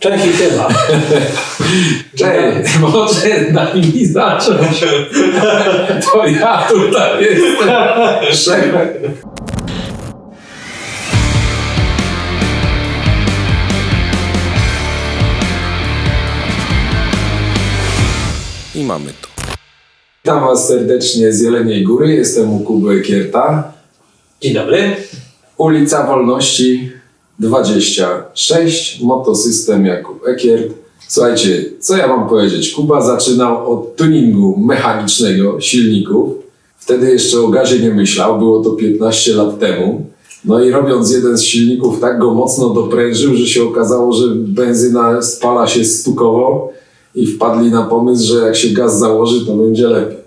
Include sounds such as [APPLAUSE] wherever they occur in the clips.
Cześć i siema. [LAUGHS] Cześć, może daj mi zacząć. [LAUGHS] To ja tutaj jestem szefem. I mamy to. Witam Was serdecznie z Jeleniej Góry. Jestem u Kuby Ekierta. Dzień dobry. Ulica Wolności 26, motosystem Jakub Ekiert. Słuchajcie, co ja mam powiedzieć? Kuba zaczynał od tuningu mechanicznego silników. Wtedy jeszcze o gazie nie myślał, było to 15 lat temu. No i robiąc jeden z silników, tak go mocno doprężył, że się okazało, że benzyna spala się stukowo i wpadli na pomysł, że jak się gaz założy, to będzie lepiej.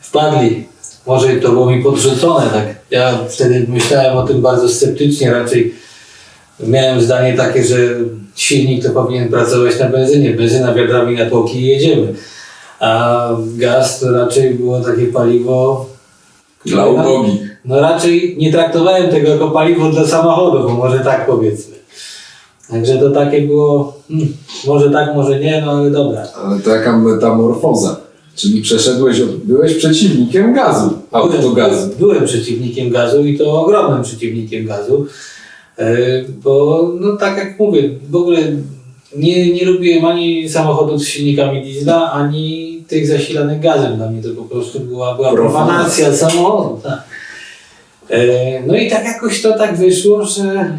Wpadli. Może to było mi podrzucone, tak. Ja wtedy myślałem o tym bardzo sceptycznie, raczej miałem zdanie takie, że silnik to powinien pracować na benzynie. Benzyna wiadrami na tłoki i jedziemy. A gaz to raczej było takie paliwo. Dla ubogich. No raczej nie traktowałem tego jako paliwo dla samochodu, bo może tak powiedzmy. Także to takie było, hmm, może tak, może nie, no ale dobra. Ale to jaka metamorfoza. Czyli przeszedłeś od, byłeś przeciwnikiem gazu, autogazu. Byłem przeciwnikiem gazu i to ogromnym przeciwnikiem gazu, bo no tak jak mówię, w ogóle nie, nie lubiłem ani samochodów z silnikami diesla, ani tych zasilanych gazem. Dla mnie to po prostu była, była Profanacja. samochodu. Tak. E, No i tak jakoś to tak wyszło, że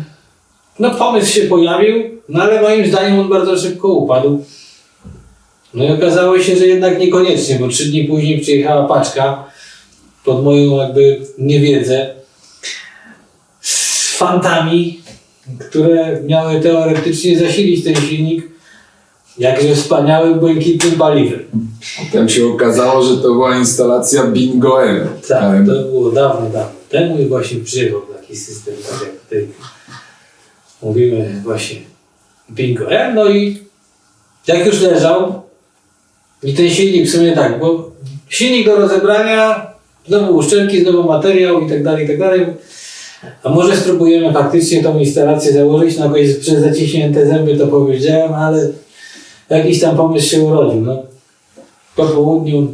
no pomysł się pojawił, no ale moim zdaniem on bardzo szybko upadł. No i okazało się, że jednak niekoniecznie, bo trzy dni później przyjechała paczka pod moją jakby niewiedzę fantami, które miały teoretycznie zasilić ten silnik jakże wspaniałym błękitnym paliwem. Potem się okazało, że to była instalacja Bingo M. Tak, to było dawno, dawno temu i właśnie przyjechał taki system, tak jak tutaj mówimy właśnie Bingo M, no i jak już leżał i ten silnik w sumie tak, bo silnik do rozebrania, znowu uszczelki, znowu materiał i tak dalej, i tak dalej. A może spróbujemy faktycznie tą instalację założyć, no jakoś przez zaciśnięte zęby to powiedziałem, ale jakiś tam pomysł się urodził. No. Po południu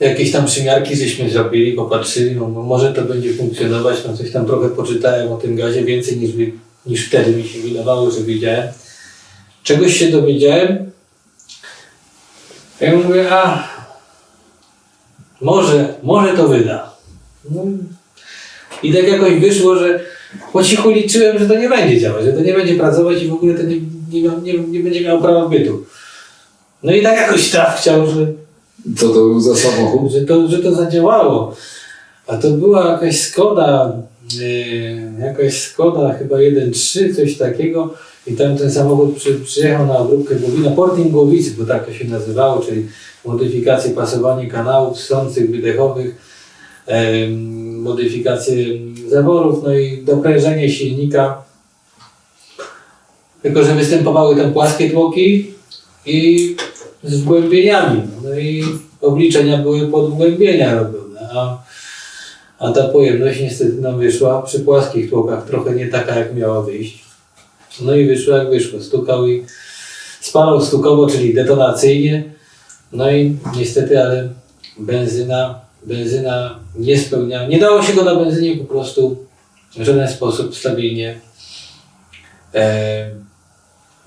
jakieś tam przymiarki żeśmy zrobili, popatrzyli, no, no może to będzie funkcjonować, no coś tam trochę poczytałem o tym gazie, więcej niż, niż wtedy mi się wydawało, że wiedziałem. Czegoś się dowiedziałem. Ja mówię, a może, może to wyda. No, I tak jakoś wyszło, że po cichu liczyłem, że to nie będzie działać, że to nie będzie pracować i w ogóle to nie, nie, nie, nie będzie miało prawa bytu. No i tak jakoś traf chciał, że Co to był za samochód? że to, że to zadziałało. A to była jakaś Skoda, yy, jakaś Skoda chyba 1.3, coś takiego. I tam ten samochód przy, przyjechał na obróbkę Głowina, porting Głowicy, bo tak to się nazywało, czyli modyfikacje, pasowanie kanałów wstących, wydechowych, em, modyfikacje zaworów, no i doprężenie silnika. Tylko, że występowały tam płaskie tłoki i z wgłębieniami. No i obliczenia były pod wgłębienia robione, a, a ta pojemność niestety nam wyszła przy płaskich tłokach trochę nie taka, jak miała wyjść. No i wyszło jak wyszło. Stukał i spalał stukowo, czyli detonacyjnie. No i niestety, ale benzyna, benzyna nie spełniała, nie dało się go na benzynie po prostu w żaden sposób stabilnie e,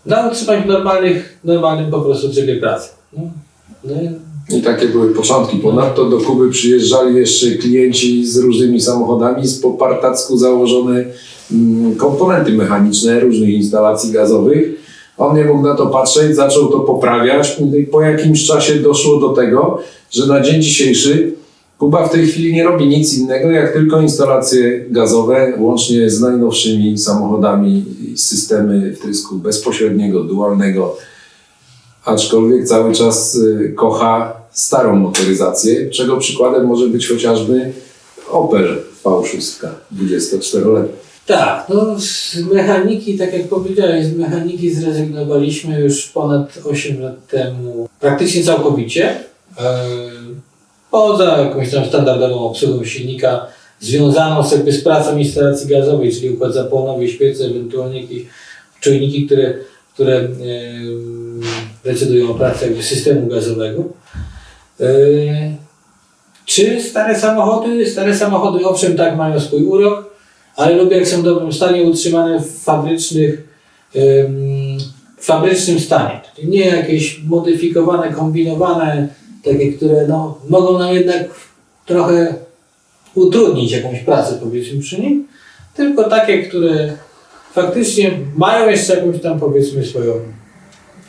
no, utrzymać w normalnych, normalnym po prostu trybie pracy. No, no, i- takie były początki. Ponadto do Kuby przyjeżdżali jeszcze klienci z różnymi samochodami, z po partacku założone mm, komponenty mechaniczne różnych instalacji gazowych. On nie mógł na to patrzeć, zaczął to poprawiać po jakimś czasie doszło do tego, że na dzień dzisiejszy Kuba w tej chwili nie robi nic innego, jak tylko instalacje gazowe, łącznie z najnowszymi samochodami systemy wtrysku bezpośredniego, dualnego, aczkolwiek cały czas y, kocha starą motoryzację, czego przykładem może być chociażby Opel V6 24-letnia. tak, no z mechaniki, tak jak powiedziałeś, z mechaniki zrezygnowaliśmy już ponad 8 lat temu praktycznie całkowicie. E, poza jakąś tam standardową obsługą silnika związaną sobie z pracą instalacji gazowej, czyli układ zapłonowy, świece, ewentualnie jakieś czujniki, które, które e, decydują o pracy systemu gazowego. E, czy stare samochody? Stare samochody owszem tak mają swój urok, ale lubię jak są w dobrym stanie utrzymane w fabrycznych em, w fabrycznym stanie. Czyli nie jakieś modyfikowane, kombinowane, takie, które no, mogą nam jednak trochę utrudnić jakąś pracę powiedzmy przy nim, tylko takie, które faktycznie mają jeszcze jakąś tam powiedzmy swoją,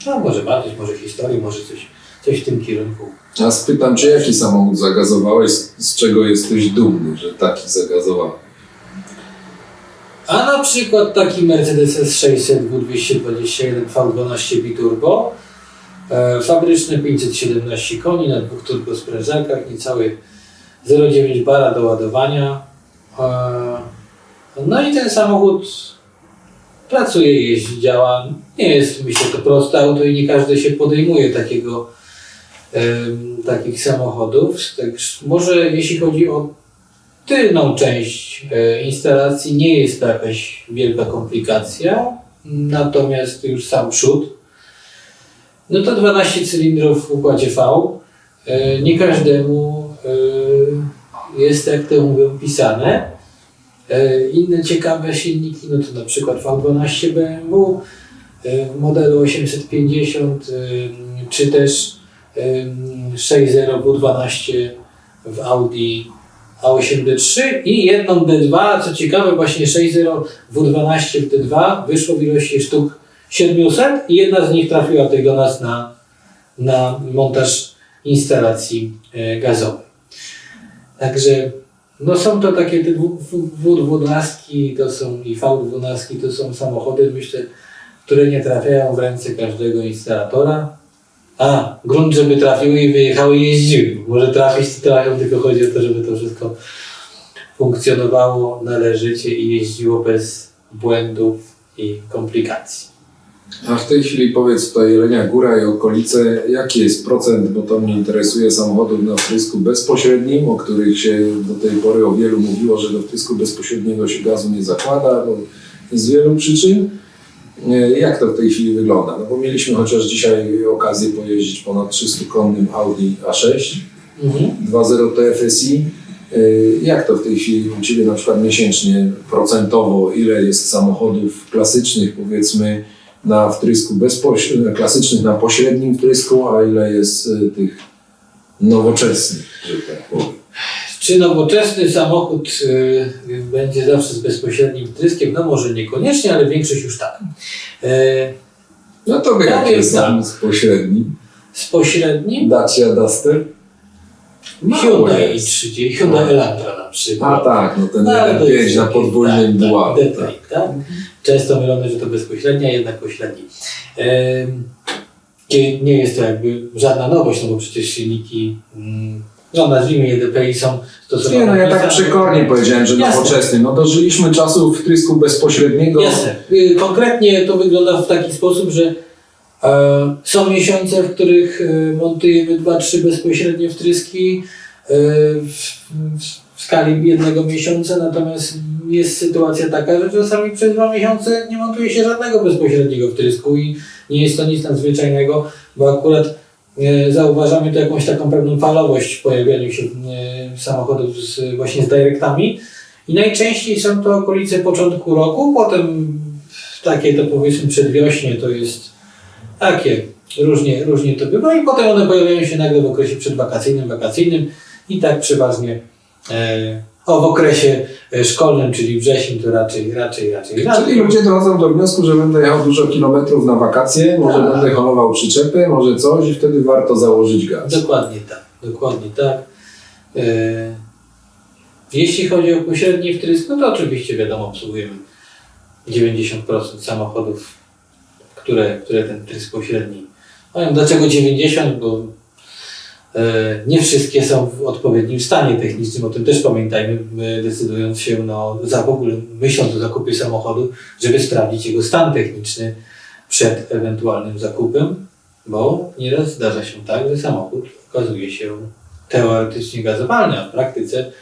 no może wartość, może historię, może coś, coś w tym kierunku. A spytam Cię, jaki samochód zagazowałeś, z, z czego jesteś dumny, że taki zagazowałeś? A na przykład taki Mercedes S600 W221 V12 biturbo, e, fabryczne 517 koni na dwóch turbosprężarkach, niecałe 0,9 bara do ładowania. E, no i ten samochód pracuje, jeździ, działa. Nie jest myślę to proste auto i nie każdy się podejmuje takiego, takich samochodów. Także może jeśli chodzi o tylną część e, instalacji nie jest to jakaś wielka komplikacja, natomiast już sam przód, no to 12 cylindrów w układzie V. E, Nie każdemu e, jest, jak to mówią, pisane. E, Inne ciekawe silniki, no to na przykład V12 BMW w modelu 850, e, czy też e, 6.0 W12 w Audi A8 D3 i jedną D2, co ciekawe właśnie 6.0 W12 w D2 wyszło w ilości sztuk 700 i jedna z nich trafiła tutaj do nas na, na montaż instalacji e, gazowej. Także no są to takie te W- W- W12 to są i V12 to są samochody myślę, które nie trafiają w ręce każdego instalatora. A, grunt, żeby trafiły i wyjechały i jeździły. Może trafić trafią, tylko chodzi o to, żeby to wszystko funkcjonowało należycie i jeździło bez błędów i komplikacji. A w tej chwili powiedz tutaj Jelenia Góra i okolice, jaki jest procent, bo to mnie interesuje, samochodów na wtrysku bezpośrednim, o których się do tej pory o wielu mówiło, że do wtrysku bezpośredniego się gazu nie zakłada, z wielu przyczyn. E, Jak to w tej chwili wygląda? No bo mieliśmy chociaż dzisiaj okazję pojeździć ponad 300-konnym Audi A6, Mhm. 2.0 TFSI. E, Jak to w tej chwili u Ciebie na przykład miesięcznie, procentowo, ile jest samochodów klasycznych powiedzmy na wtrysku bezpośrednim, klasycznych na pośrednim wtrysku, a ile jest e, tych nowoczesnych, że tak powiem. Czy nowoczesny samochód y, będzie zawsze z bezpośrednim wtryskiem? No może niekoniecznie, ale większość już tak. E, No to wie, Ja jaki wiem, jest tak. samochód z pośrednim. z pośrednim Dacia Duster? Hyundai jest. i30, Hyundai Elantra na przykład. A tak, no ten No, ale to 1.5 jest na takie- podwójnym tak, dualu. Tak, tak? Często mylone, że to bezpośrednia, jednak pośredni. Nie jest to jakby żadna nowość, no bo przecież silniki, mm, no nazwijmy je DPI są stosowane. Nie, no ja tak przekornie powiedziałem, że Jasne. nowoczesny. No dożyliśmy czasów wtrysku bezpośredniego. Jasne. Y, Konkretnie to wygląda w taki sposób, że e, są miesiące, w których e, montujemy 2-3 bezpośrednie wtryski e, w, w, w skali jednego miesiąca, natomiast jest sytuacja taka, że czasami przez dwa miesiące nie montuje się żadnego bezpośredniego wtrysku i nie jest to nic nadzwyczajnego, bo akurat e, zauważamy tu jakąś taką pewną falowość w pojawianiu się e, samochodów z, właśnie z directami. I najczęściej są to okolice początku roku, potem takie to powiedzmy przedwiośnie to jest takie, różnie, różnie to bywa i potem one pojawiają się nagle w okresie przedwakacyjnym, wakacyjnym i tak przeważnie o, w okresie e, szkolnym, czyli wrzesień to raczej, raczej, raczej rzadko. Czyli ludzie dochodzą do wniosku, że będę jechał dużo kilometrów na wakacje, może Tak. będę holował przyczepę, może coś i wtedy warto założyć gaz. Dokładnie tak, dokładnie tak. E, jeśli chodzi o pośredni wtrysk, no to oczywiście wiadomo, obsługujemy 90% samochodów, które, które ten wtrysk pośredni mają. Dlaczego 90? Bo e, nie wszystkie są w odpowiednim stanie technicznym, o tym też pamiętajmy, my decydując się no, za w ogóle, myśląc o zakupie samochodu, żeby sprawdzić jego stan techniczny przed ewentualnym zakupem, bo nieraz zdarza się tak, że samochód okazuje się teoretycznie gazowalny, a w praktyce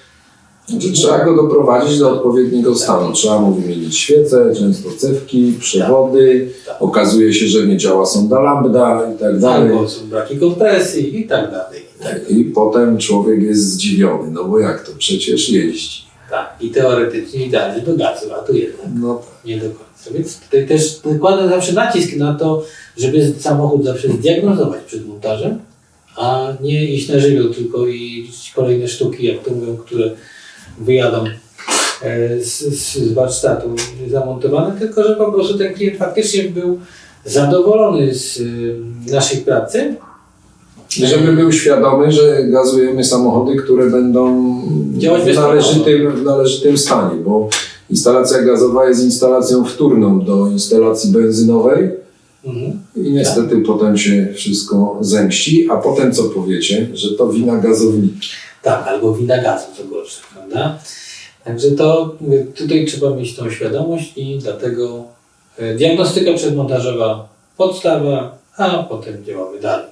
Znaczy, trzeba go doprowadzić do odpowiedniego stanu. Trzeba mu wymienić świece, często cewki, przewody. Tak. Okazuje się, że nie działa sonda lambda i tak dalej. Albo są braki kompresji i tak dalej. I potem człowiek jest zdziwiony, no bo jak to przecież jeździ. tak. I teoretycznie idealnie do gazu, a tu jednak No tak. nie do końca. Więc tutaj też kładę zawsze nacisk na to, żeby samochód zawsze zdiagnozować przed montażem, a nie iść na żywioł tylko i kolejne sztuki, jak to mówią, które wyjadą e, z, z z warsztatu zamontowane, tylko że po prostu ten klient faktycznie był zadowolony z y, naszej pracy. Żeby był świadomy, że gazujemy samochody, które będą w należytym, w należytym stanie, bo instalacja gazowa jest instalacją wtórną do instalacji benzynowej Mhm. i niestety potem się wszystko zemści, a potem co powiecie, że to wina gazowniki. Tak, albo wina gazu, co gorsze, prawda? Także to mówię, tutaj trzeba mieć tą świadomość i dlatego e, diagnostyka przedmontażowa podstawa, a potem działamy dalej.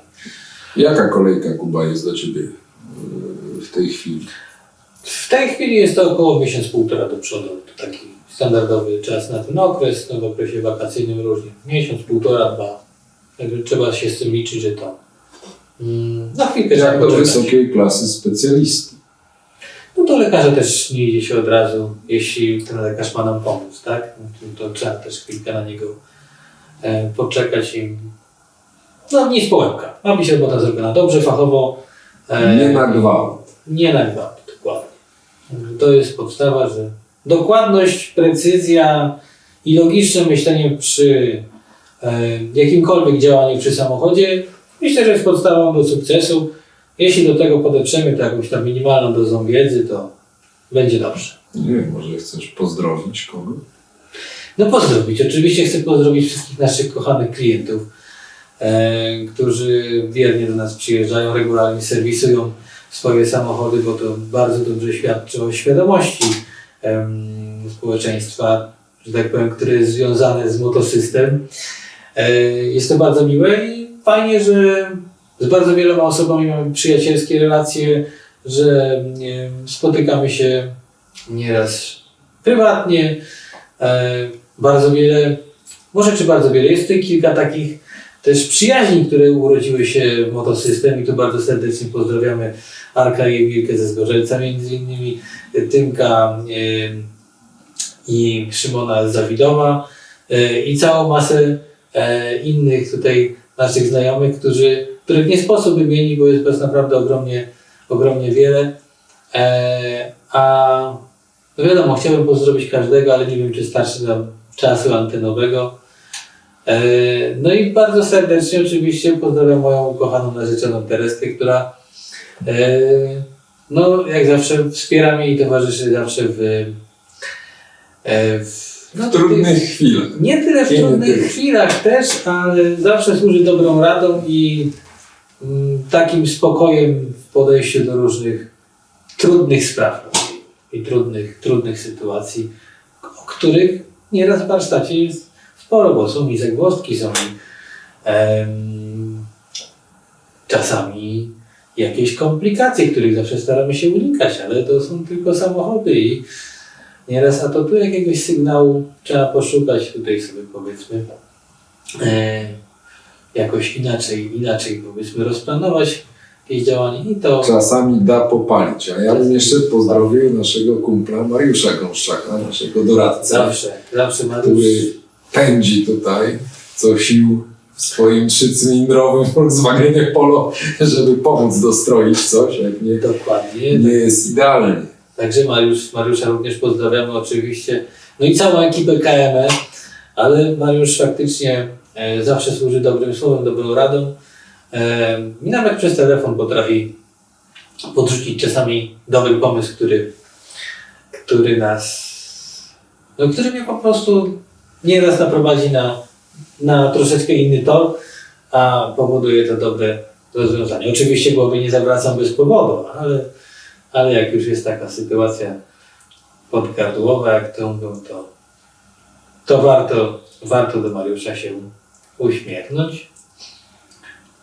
Jaka kolejka Kuba jest dla Ciebie yy, w tej chwili? W tej chwili jest to około miesiąc, półtora do przodu. To taki standardowy czas na ten okres, no w okresie wakacyjnym różnie. Miesiąc, półtora, dwa. Także trzeba się z tym liczyć, że to mm, na chwilkę Jak do wysokiej klasy specjalisty. No to lekarza też nie idzie się od razu, jeśli ten lekarz ma nam pomóc, tak? No to, to trzeba też chwilkę na niego e, poczekać i no nie z połebka. Ma być robota zrobiona dobrze, fachowo. e, Nie na gwałt. Nie na gwałt, dokładnie. To jest podstawa, że dokładność, precyzja i logiczne myślenie przy e, jakimkolwiek działaniu przy samochodzie myślę, że jest podstawą do sukcesu. Jeśli do tego podeprzemy to jakąś tam minimalną dozą wiedzy, to będzie dobrze. Nie wiem, może chcesz pozdrowić kogo? No pozdrowić. Oczywiście chcę pozdrowić wszystkich naszych kochanych klientów, którzy wiernie do nas przyjeżdżają, regularnie serwisują swoje samochody, bo to bardzo dobrze świadczy o świadomości społeczeństwa, że tak powiem, które jest związane z motosystem. E, jest to bardzo miłe i fajnie, że z bardzo wieloma osobami mamy przyjacielskie relacje, że spotykamy się nieraz prywatnie, E, bardzo wiele, może czy bardzo wiele, jest tutaj kilka takich też przyjaźni, które urodziły się w motosystem i tu bardzo serdecznie pozdrawiamy Arka i Emilkę ze Zgorzelca, między innymi Tymka e, i Szymona Zawidowa e, i całą masę e, innych tutaj naszych znajomych, którzy, których nie sposób wymienić, bo jest was naprawdę ogromnie, ogromnie wiele. E, a no wiadomo, chciałbym pozdrowić każdego, ale nie wiem, czy starczy nam czasu antenowego. E, No i bardzo serdecznie oczywiście pozdrawiam moją ukochaną narzeczoną Tereskę, która e, no jak zawsze wspiera mnie i towarzyszy zawsze w, e, w, no, W trudnych tych- chwilach. nie tyle w trudnych chwilach też, ale zawsze służy dobrą radą i mm, takim spokojem w podejściu do różnych trudnych spraw i trudnych, trudnych sytuacji, o których nieraz w warsztacie jest sporo, bo są i zagwozdki, są i em, czasami jakieś komplikacje, których zawsze staramy się unikać, ale to są tylko samochody i nieraz, a to tu jakiegoś sygnału trzeba poszukać, tutaj sobie powiedzmy e, jakoś inaczej, inaczej powiedzmy rozplanować jakieś działanie i to Czasami da popalić, a ja bym jeszcze pozdrowił naszego kumpla Mariusza Gąszczaka, naszego doradcę, zawsze, zawsze ma który pędzi tutaj co sił w swoim trzycylindrowym Volkswagenie Polo, żeby pomóc dostroić coś, jak nie, dokładnie. nie jest idealnie. Także Mariusz, Mariusza również pozdrawiamy oczywiście. No i całą ekipę KME, ale Mariusz faktycznie e, zawsze służy dobrym słowem, dobrą radą. E, I nawet przez telefon potrafi podrzucić czasami dobry pomysł, który, który nas, no, który mnie po prostu nieraz naprowadzi na, na troszeczkę inny tor, a powoduje to dobre rozwiązanie. Oczywiście głowy nie zawracam bez powodu, ale ale jak już jest taka sytuacja podgardłowa, jak to mówią, to, to warto, warto do Mariusza się uśmiechnąć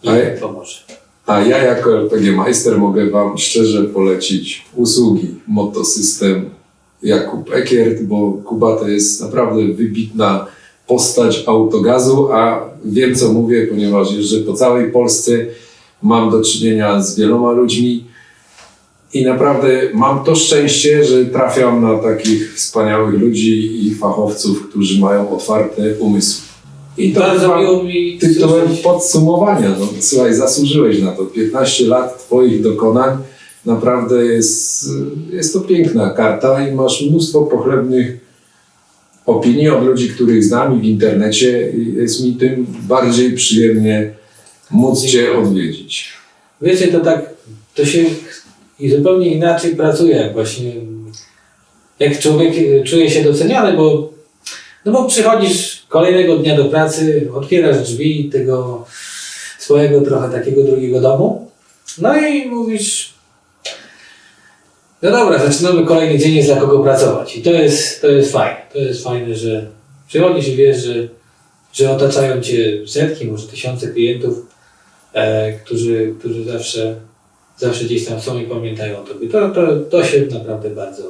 i A pomoże. A ja jako LPG Majster mogę Wam szczerze polecić usługi Motosystem Jakub Ekiert, bo Kuba to jest naprawdę wybitna postać autogazu, a wiem co mówię, ponieważ jeżdżę po całej Polsce, mam do czynienia z wieloma ludźmi i naprawdę mam to szczęście, że trafiam na takich wspaniałych ludzi i fachowców, którzy mają otwarte umysły. I to Bardzo miło mi tytułem podsumowania. No, słuchaj, zasłużyłeś na to. 15 lat Twoich dokonań. Naprawdę jest, jest to piękna karta i masz mnóstwo pochlebnych opinii od ludzi, których znam w internecie. Jest mi tym bardziej przyjemnie móc Cię odwiedzić. Wiecie, to tak, to się i zupełnie inaczej pracuje, jak właśnie, jak człowiek czuje się doceniany, bo, no bo przychodzisz kolejnego dnia do pracy, otwierasz drzwi tego swojego trochę takiego drugiego domu, no i mówisz, no dobra, zaczynamy kolejny dzień, jest dla kogo pracować i to jest, to jest fajne, to jest fajne, że przychodzisz i wiesz, że, że otaczają Cię setki, może tysiące klientów, e, którzy, którzy zawsze, zawsze gdzieś tam są i pamiętają o tobie. To, to, to się naprawdę bardzo,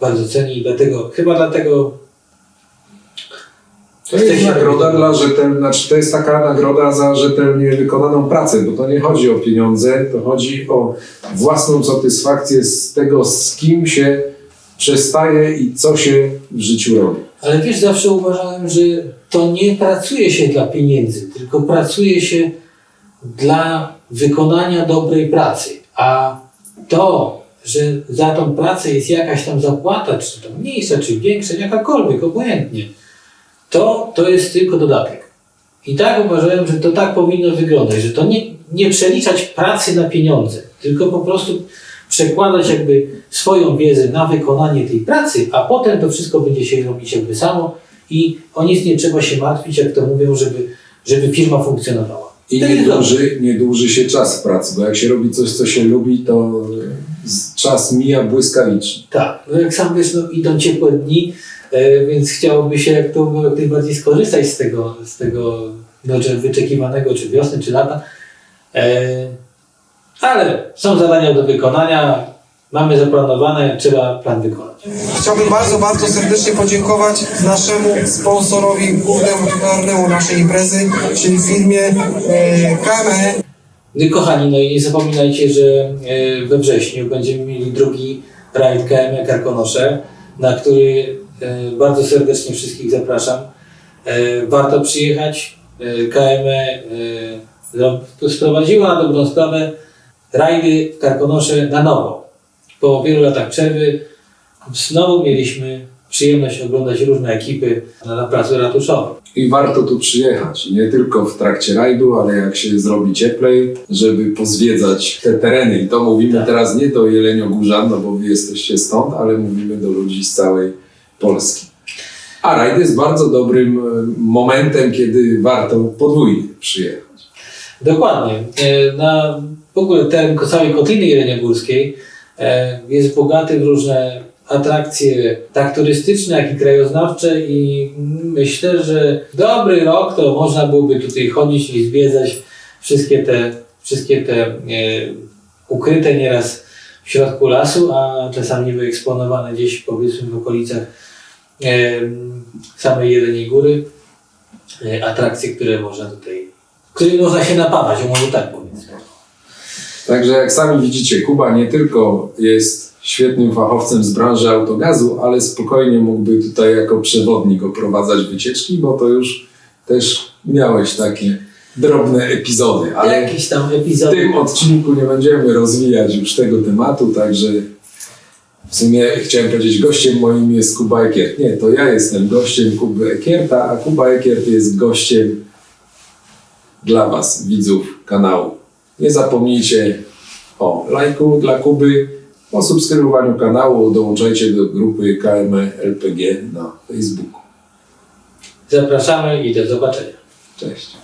bardzo ceni i dlatego, chyba dlatego To jest się nagroda robić. dla rzetelnie, znaczy to jest taka nagroda za rzetelnie wykonaną pracę, bo to nie chodzi o pieniądze, to chodzi o własną satysfakcję z tego, z kim się przestaje i co się w życiu robi. Ale wiesz, zawsze uważałem, że to nie pracuje się dla pieniędzy, tylko pracuje się dla wykonania dobrej pracy. A to, że za tą pracę jest jakaś tam zapłata, czy to mniejsza, czy większa, jakakolwiek, obojętnie, to, to jest tylko dodatek. I tak uważałem, że to tak powinno wyglądać, że to nie, nie przeliczać pracy na pieniądze, tylko po prostu przekładać jakby swoją wiedzę na wykonanie tej pracy, a potem to wszystko będzie się robić jakby samo i o nic nie trzeba się martwić, jak to mówią, żeby, żeby firma funkcjonowała. I To nie dłuży, nie dłuży się czas pracy, bo jak się robi coś, co się lubi, to czas mija błyskawicznie. Tak, no jak sam wiesz, no idą ciepłe dni, więc chciałoby się jak to jak najbardziej skorzystać z tego, z tego no, czy wyczekiwanego, czy wiosny, czy lata. E, ale są zadania do wykonania, mamy zaplanowane, trzeba plan wykonać. Chciałbym bardzo, bardzo serdecznie podziękować naszemu sponsorowi głównemu tytularnemu naszej imprezy, czyli firmie e, KME. No i kochani, no i nie zapominajcie, że e, we wrześniu będziemy mieli drugi rajd KM Karkonosze, na który e, bardzo serdecznie wszystkich zapraszam. E, Warto przyjechać. E, KM e, sprowadziła na dobrą sprawę rajdy w Karkonosze na nowo. Po wielu latach przerwy znowu mieliśmy przyjemność oglądać różne ekipy na, na placu ratuszowym. I warto tu przyjechać, nie tylko w trakcie rajdu, ale jak się zrobi cieplej, żeby pozwiedzać te tereny. I to mówimy Tak. teraz nie do Jeleniogórzan, no bo wy jesteście stąd, ale mówimy do ludzi z całej Polski. A rajd jest bardzo dobrym e, momentem, kiedy warto podwójnie przyjechać. Dokładnie. E, Na w ogóle teren całej Kotliny Jeleniogórskiej e, jest bogaty w różne atrakcje, tak turystyczne, jak i krajoznawcze i myślę, że dobry rok to można byłoby tutaj chodzić i zwiedzać wszystkie te, wszystkie te e, ukryte nieraz w środku lasu, a czasami wyeksponowane gdzieś powiedzmy w okolicach samej Jeleniej Góry e, atrakcje, które można tutaj, którymi można się napawać, może tak powiedzmy. Także jak sami widzicie, Kuba nie tylko jest świetnym fachowcem z branży autogazu, ale spokojnie mógłby tutaj jako przewodnik oprowadzać wycieczki, bo to już też miałeś takie drobne epizody, ale Jakiś tam w epizod. tym odcinku nie będziemy rozwijać już tego tematu, także w sumie chciałem powiedzieć, gościem moim jest Kuba Ekiert. Nie, to ja jestem gościem Kuby Ekierta, a Kuba Ekiert jest gościem dla Was, widzów kanału. Nie zapomnijcie o lajku dla Kuby, o subskrybowaniu kanału, dołączajcie do grupy KM LPG na Facebooku. Zapraszamy i do zobaczenia. Cześć.